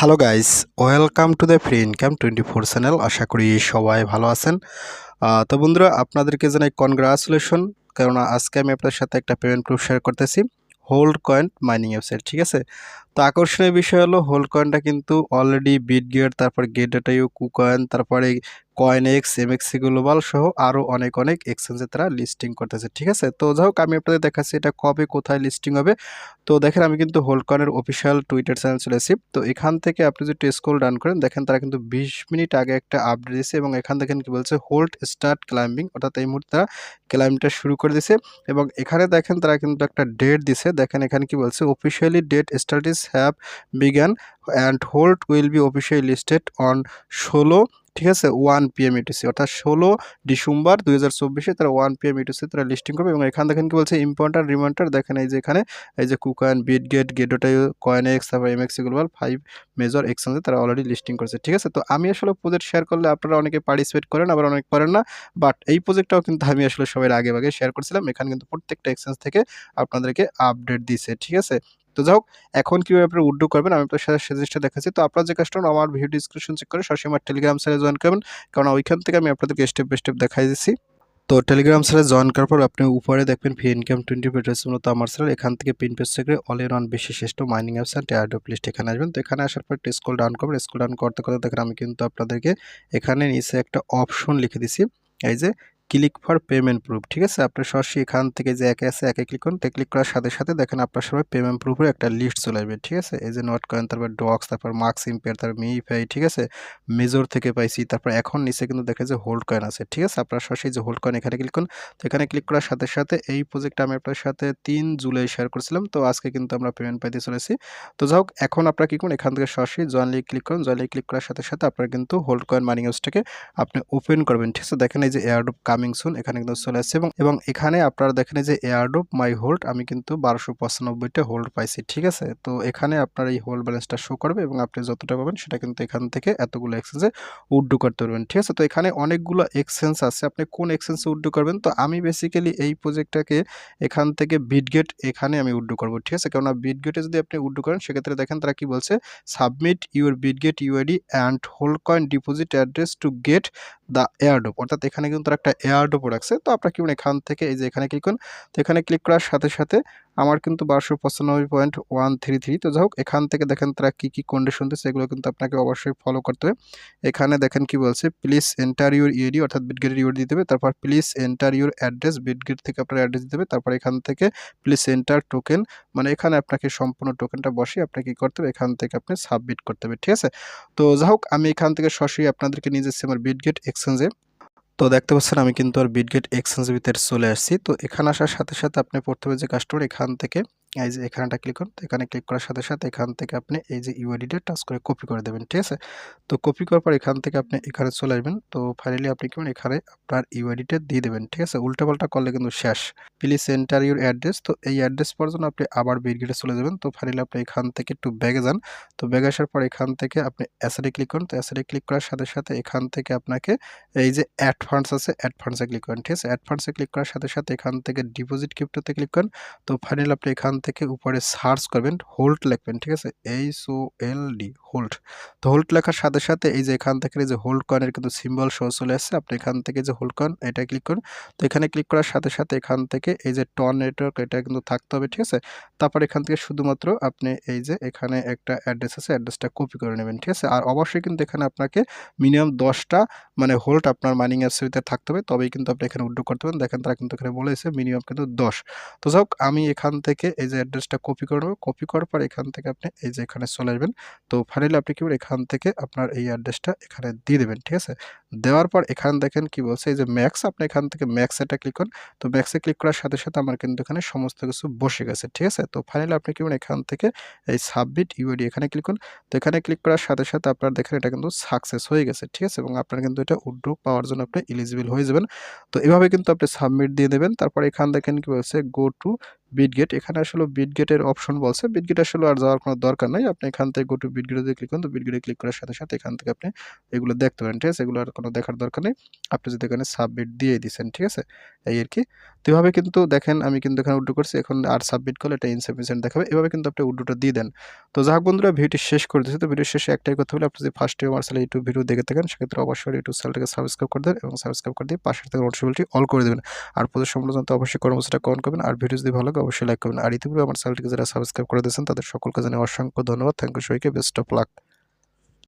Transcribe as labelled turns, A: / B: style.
A: Hello guys welcome to the free income twenty four channel আশা করি সবাই ভালো আছেন। তো বন্ধুরা, আপনাদেরকে জানাই কনগ্রাচুলেশন কেননা আজকে আমি আপনাদের সাথে একটা পেমেন্ট প্রুফ শেয়ার করতেছি। হোল্ড কয়েন মাইনিং ওয়েবসাইট ঠিক আছে? তো আকর্ষণীয় বিষয় হলো হোল্ড কয়েনটা কিন্তু অলরেডি বিট গিয়ার তারপর গেট ডাটাইও কুকয়েন তারপরে CoinEx MEXC global সহ আরও অনেক অনেক এক্সচেঞ্জে তারা লিস্টিং করতেছে, ঠিক আছে? তো যাই হোক আমি আপনাদের দেখাচ্ছি এটা কবে, কোথায় লিস্টিং হবে। তো দেখেন, আমি কিন্তু হোল্ড কয়েনের অফিসিয়াল টুইটার চ্যানেল চলে এসেছি। তো এখান থেকে আপনি যদি স্ক্রল ডান করেন, দেখেন তারা কিন্তু বিশ মিনিট আগে একটা আপডেট দিয়েছে এবং এখান দেখেন কি বলছে হোল্ড স্টার্ট ক্লাইম্বিং অর্থাৎ এই মুহূর্তে তারা ক্লাইম্বটা শুরু করে দিছে এবং এখানে দেখেন তারা কিন্তু একটা ডেট দিছে দেখেন এখানে কি বলছে অফিসিয়ালি ডেট স্টার্টিস হ্যাভ বিজ্ঞান and hold will be officially listed on ষোলো, ঠিক আছে? ওয়ান পিএম ইটিসি অর্থাৎ ষোলো ডিসেম্বর দুই হাজার চব্বিশে তারা ওয়ান পি পিএম ইটিসি তারা লিস্টিং করবে এবং এখানে দেখেন কি বলছে ইম্পর্টেন্ট রিমাইন্ডার দেখেন এই যে এখানে, এই যে কুকয়েন বিট গেট গেটোটাই কয়েন এক্স তারপর MEXC global five major এক্সচেঞ্জে তারা অলরেডি লিস্টিং করেছে, ঠিক আছে? তো আমি আসলে প্রজেক্ট শেয়ার করলে আপনারা অনেকে পার্টিসিপেট করেন, আবার অনেক করেন না বাট এই প্রজেক্টটাও কিন্তু আমি আসলে সবাই আগে আগে শেয়ার করছিলাম, এখানে কিন্তু প্রত্যেকটা এক্সচেঞ্জ থেকে আপনাদেরকে আপডেট দিছে, ঠিক আছে? তো যাই হোক, এখন কীভাবে আপনি উড্ডু করবেন, আমি আপনার সাথে সে জিনিসটা দেখাচ্ছি। তো আপনার যে কাস্টমার আমার ভিডিও ডিসক্রিপশন চেক করে সরাসরি আমার টেলিগ্রাম চ্যানেলে জয়েন করবেন। কারণ ওইখান থেকে আমি আপনাদেরকে স্টেপ বাই স্টেপ দেখাই দিচ্ছি। তো টেলিগ্রাম চ্যানেলে জয়েন করার পর আপনি উপরে দেখবেন ফি ইনকাম টোয়েন্টি পেজ মূলত আমার চ্যানেল এখান থেকে পিন পেজ থেকে অল ইন ওয়ান বেশি শ্রেষ্ঠ mining apps and airdrop list এখানে আসবেন। তো এখানে আসার পর একটা স্কুল ডাউন করবেন। স্কুল ডাউন করতে করতে দেখেন আমি কিন্তু আপনাদেরকে এখানে নিচে একটা অপশন লিখে দিছি। এই যে ক্লিক ফর পেমেন্ট প্রুফ ঠিক আছে? আপনার সরাসরি এখান থেকে যে একে আছে, একে ক্লিক করুন। তো ক্লিক করার সাথে সাথে দেখেন আপনার সবাই পেমেন্ট প্রুফের একটা লিস্ট চলে আসবে, ঠিক আছে? এই যে নট কয়েন তারপর ডক্স তারপর মার্কস ইম্পেয়ার তারপর মিফাই ঠিক আছে? মেজর থেকে পাইছি, তারপর এখন নিচে কিন্তু দেখে যে হোল্ড কয়েন আছে, ঠিক আছে? আপনার সরাসরি যে হোল্ড কয়েন এখানে ক্লিক করুন। তো এখানে ক্লিক করার সাথে সাথে এই প্রজেক্টটা আমি আপনার সাথে তিন জুলাই শেয়ার করেছিলাম। তো আজকে কিন্তু আমরা পেমেন্ট পাইতে চলেছি। তো যাই হোক, এখন আপনারা কি করুন? এখান থেকে সরাসরি জয়েন লিগ ক্লিক করুন। জয়েন লিগ ক্লিক করার সাথে সাথে আপনারা কিন্তু হোল্ড কয়েন মানি হাউসটাকে আপনি ওপেন করবেন, ঠিক আছে? দেখেন এই যে এয়ারডোপ কামিং সুন এখানে কিন্তু চলে আসছে এবং এবং এখানে আপনারা দেখেন যে এয়ারডোপ মাই হোল্ড আমি কিন্তু বারোশো পঁচানব্বইটা হোল্ড পাইছি, ঠিক আছে? তো এখানে আপনার এই হোল্ড ব্যালেন্সটা শো করবে এবং আপনি যতটা পাবেন সেটা কিন্তু এখান থেকে এতগুলো এক্সচেঞ্জে উড্ডু করতে পারবেন, ঠিক আছে? তো এখানে অনেকগুলো এক্সচেঞ্জ আছে, আপনি কোন এক্সচেঞ্জে উড্ডু করবেন? তো আমি বেসিক্যালি এই প্রজেক্টটাকে এখান থেকে বিটগেট এখানে আমি উড্ডু করব, ঠিক আছে? কেননা বিটগেটে যদি আপনি উড্ডু করেন, সেক্ষেত্রে দেখেন তারা কি বলছে submit your Bitget UID and hold coin deposit address to get the airdrop অর্থাৎ এখানে কিন্তু একটা এয়ারডোপও রাখছে তো আপনার কি এখান থেকে এই যে এখানে ক্লিক করুন। তো এখানে ক্লিক করার সাথে সাথে আমার কিন্তু বারোশো পঁচানব্বই পয়েন্ট ওয়ান থ্রি থ্রি তো যাই হোক, এখান থেকে দেখেন তারা কী কী কন্ডিশন দিচ্ছে, এগুলো কিন্তু আপনাকে অবশ্যই ফলো করতে হবে। এখানে দেখেন কি বলছে প্লিজ এন্টার ইউর ইউডি অর্থাৎ বিটগেটের ইউডি দিতে হবে তারপর please enter your address Bitget থেকে আপনার অ্যাড্রেস দিতে হবে তারপর এখান থেকে প্লিজ এন্টার টোকেন মানে এখানে আপনাকে সম্পূর্ণ টোকেনটা বসিয়ে আপনাকে কী করতে হবে, এখান থেকে আপনি সাবমিট করতে হবে। ঠিক আছে? তো যাই হোক, আমি এখান থেকে সরাসরি আপনাদেরকে নিয়ে যাচ্ছি আমার বিটগেট এক্সচেঞ্জে তো দেখতে পাচ্ছেন আমি কিন্তু আর বিটগেট এক্সচেঞ্জের ভিতরে চলে আসছি। তো এখানে আসার সাথে সাথে আপনি প্রথমে যে কাস্টমার এখান থেকে এই যে এখানটা ক্লিক করুন এখানে ক্লিক করার সাথে সাথে এখান থেকে আপনি এই যে ইউআইডিটা টাচ করে কপি করে দেবেন, ঠিক আছে? তো কপি করার পর এখান থেকে আপনি এখানে চলে আসবেন, তো ফাইনালি আপনি কেমন এখানে আপনার ইউআইডিটা দিয়ে দেবেন, ঠিক আছে? উল্টাপাল্টা করলে কিন্তু শেষ। প্লিজ এন্টার ইউর অ্যাড্রেস তো এই অ্যাড্রেস পর্যন্ত আপনি আবার বিটগেটে চলে যাবেন, তো ফাইনালি আপনি এখান থেকে একটু ব্যাগে যান, তো ব্যাগে আসার পর এখান থেকে আপনি অ্যাসেডে ক্লিক করুন, তো অ্যাসেডে ক্লিক করার সাথে সাথে এখান থেকে আপনাকে এই যে অ্যাড ফান্ডস আছে অ্যাড ফান্ডসে ক্লিক করেন, ঠিক আছে? অ্যাড ফান্ডসে ক্লিক করার সাথে সাথে এখান থেকে ডিপোজিট ক্রিপ্টোতে ক্লিক করেন, তো ফাইনালি আপনি এখান থেকে উপরে সার্চ করবেন হোল্ড লিখবেন, ঠিক আছে? H O L D hold তো হোল্ড লেখার সাথে সাথে এই যে এখান থেকে যে হোল্ড কয়েনের কিন্তু সিম্বল শো চলে আসছে, আপনি এখান থেকে যে হোল্ড কয়েন, এটা ক্লিক করুন। তো এখানে ক্লিক করার সাথে সাথে এখান থেকে এই যে টন নেটওয়ার্ক, এটা কিন্তু থাকতে হবে, ঠিক আছে? তারপর এখান থেকে শুধুমাত্র আপনি এই যে এখানে একটা অ্যাড্রেস আছে, অ্যাড্রেসটা কপি করে নেবেন, ঠিক আছে? আর অবশ্যই কিন্তু এখানে আপনাকে মিনিমাম দশটা মানে হোল্ড আপনার মাইনিং অ্যাপসের থাকতে হবে, তবেই কিন্তু আপনি এখানে উড্ডো করতে পারেন। দেখেন তারা কিন্তু এখানে বলেছে মিনিমাম কিন্তু দশ। তো যাই হোক, আমি এখান থেকে এই যে অ্যাড্রেসটা কপি করব কপি করার পর এখান থেকে আপনি এই যে এখানে চলে আসবেন। তো ফাইনালি আপনি কি এখান থেকে আপনার এই অ্যাড্রেসটা এখানে দিয়ে দেবেন, ঠিক আছে? দেওয়ার পর এখানে দেখেন কি বলছে, এই যে ম্যাক্স আপনি এখান থেকে ম্যাক্স এটা ক্লিক করুন। তো ম্যাক্সে ক্লিক করার সাথে সাথে আমার কিন্তু এখানে সমস্ত কিছু বসে গেছে, ঠিক আছে? তো ফাইনালি আপনি কি এখান থেকে এই সাবমিট ইউআইডি এখানে ক্লিক করুন। তো এখানে ক্লিক করার সাথে সাথে আপনার দেখেন এটা কিন্তু সাকসেস হয়ে গেছে, ঠিক আছে? এবং আপনার কিন্তু এটা উড্রো পাওয়ার জন্য আপনি এলিজিবল হয়ে যাবেন। তো এভাবে কিন্তু আপনি সাবমিট দিয়ে দেবেন। তারপর এখান দেখেন কি বলছে গো টু বিটগেট এখানে আসলে বিটগেটের অপশন বলছে। বিটগেট আসলে আর যাওয়ার কোনো দরকার নাই। আপনি এখান থেকে গো টু বিটগেটে ক্লিক করুন। তো বিটগেটে ক্লিক করার সাথে সাথে এখান থেকে আপনি এগুলো দেখতে পারেন, ঠিক আছে? এগুলোর কোনো দেখার দরকার নেই। আপনি যদি এখানে সাবমিট দিয়ে দিচ্ছেন ঠিক আছে? এই আর কি। তো এভাবে কিন্তু দেখেন, আমি কিন্তু এখানে উড্ডু করছি। এখন আর সাবমিট করলে এটা ইনসাফিসিয়েন্ট দেখাবে। এভাবে কিন্তু আপনি উড্ডুটা দিয়ে দেন। তো যাক বন্ধুরা, ভিডিওটি শেষ করে দিচ্ছে তো ভিডিও শেষে একটাই কথা বলে, আপনি যদি ফার্স্ট টাইম আমার চ্যানেল ইউটিউব ভিডিও দেখে থাকেন, সেক্ষেত্রে অবশ্যই ইউটিউব চ্যানেলটাকে সাবস্ক্রাইব করে দেন এবং সাবস্ক্রাইব করে দিয়ে পাশের থেকে নোটিফিকেশনটি অল করে দেবেন। আর সম্পূর্ণ জানতে অবশ্যই কর্মসূচিটা কমেন্ট করবেন। আর ভিডিও যদি ভালো লাগে, অবশ্যই লাইক করবেন। আর ইতিপূর্বে আমার চ্যানেলটিকে যারা সাবস্ক্রাইব করে দিয়েছেন তাদের সকলকে জানিয়ে অসংখ্য ধন্যবাদ। থ্যাংক ইউ সবাইকে। Best of luck